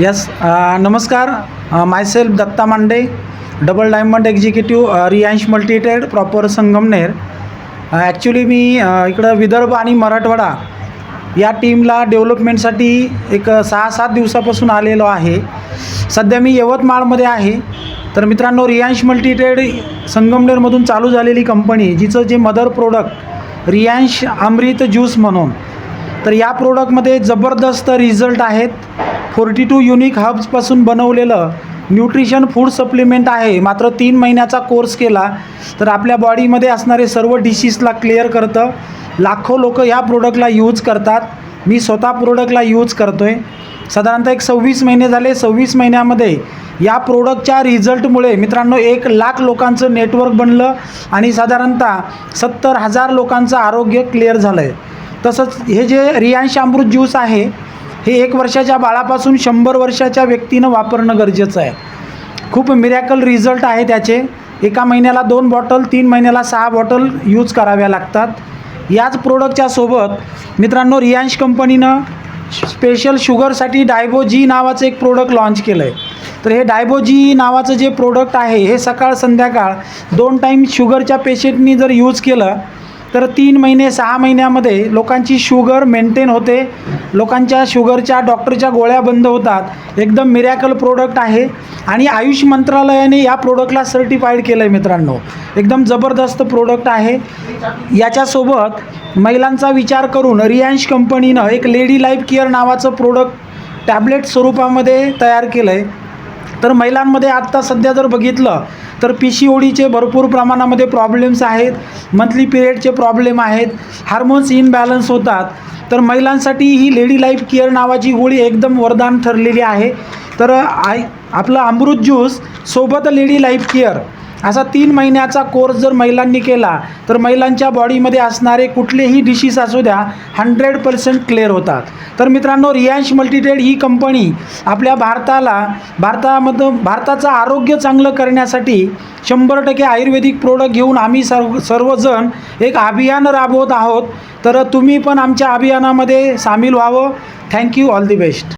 Yes uh, नमस्कार. Uh, myself Datta Mande double diamond executive Riyansh मल्टीटेड proper Sangamner. Uh, actually मी इकडं विदर्भ आणि मराठवाडा या टीमला डेव्हलपमेंटसाठी एक सहा सात दिवसापासून आलेलो आहे. सध्या मी यवतमाळमध्ये आहे. तर मित्रांनो रियांश मल्टीटेड संगमनेरमधून चालू झालेली कंपनी जिचं जे mother product Riyansh Amrit juice म्हणून. तर या प्रोडक्टमध्ये जबरदस्त रिझल्ट आहेत. फोर्टी टू युनिक हब्सपासून बनवलेलं न्यूट्रिशन फूड सप्लिमेंट आहे. मात्र तीन महिन्याचा कोर्स केला तर आपल्या बॉडीमध्ये असणारे सर्व डिशीजला क्लिअर करतं. लाखो लोक या प्रोडक्टला यूज करतात. मी स्वतः प्रोडक्टला यूज करतो आहे साधारणतः एक सव्वीस महिने झाले. सव्वीस महिन्यामध्ये या प्रोडक्टच्या रिझल्टमुळे मित्रांनो एक लाख लोकांचं नेटवर्क बनलं आणि साधारणतः सत्तर हजार लोकांचं आरोग्य क्लिअर झालं आहे तसंच हे जे रियांश अमृत ज्यूस आहे हे एक वर्षाच्या बाळापासून शंभर वर्षाच्या व्यक्तीनं वापरणं गरजेचं आहे. खूप मिरॅकल रिझल्ट आहे त्याचे. एका महिन्याला दोन बॉटल तीन महिन्याला सहा बॉटल यूज कराव्या लागतात. याच प्रोडक्टच्या सोबत मित्रांनो रियांश कंपनीनं स्पेशल शुगरसाठी डायबोजी नावाचं एक प्रोडक्ट लॉन्च केलं आहे तर हे डायबोजी नावाचं जे प्रोडक्ट आहे हे सकाळ संध्याकाळ दोन टाईम शुगरच्या पेशंटनी जर यूज केलं तर तीन महिने सहा महिन्यामध्ये लोकांची शुगर मेंटेन होते. लोकांच्या शुगरच्या डॉक्टरच्या गोळ्या बंद होतात. एकदम मिरॅकल प्रोडक्ट आहे. आणि आयुष मंत्रालयाने या प्रोडक्टला सर्टिफाईड केलं आहे मित्रांनो. एकदम जबरदस्त प्रोडक्ट आहे. याच्यासोबत महिलांचा विचार करून रियांश कंपनीनं एक लेडी लाईफ केअर नावाचं प्रोडक्ट टॅबलेट स्वरूपामध्ये तयार केलं आहे तर महिलांमध्ये आत्ता सध्या जर बघितलं तर पी सी ओडीचे भरपूर प्रमाणामध्ये प्रॉब्लेम्स आहेत मंथली पिरियडचे प्रॉब्लेम आहेत हार्मोन्स इनबॅलन्स होतात. तर महिलांसाठी ही लेडी लाईफ केअर नावाची गोळी एकदम वरदान ठरलेली आहे. तर आय आपलं अमृत ज्यूस सोबत लेडी लाईफ केअर असा तीन महिन्याचा कोर्स जर महिलांनी केला तर महिलांच्या बॉडीमध्ये असणारे कुठलेही डिशीज असू द्या हंड्रेड पर्सेंट क्लिअर होतात. तर मित्रांनो रियांश मल्टीटेड ही कंपनी आपल्या भारताला भारतामधून भारताचं आरोग्य चांगलं करण्यासाठी शंभर टक्के आयुर्वेदिक प्रोडक्ट घेऊन आम्ही सर्व सर्वजण एक अभियान राबवत आहोत. तर तुम्ही पण आमच्या अभियानामध्ये सामील व्हावं. Thank you all the best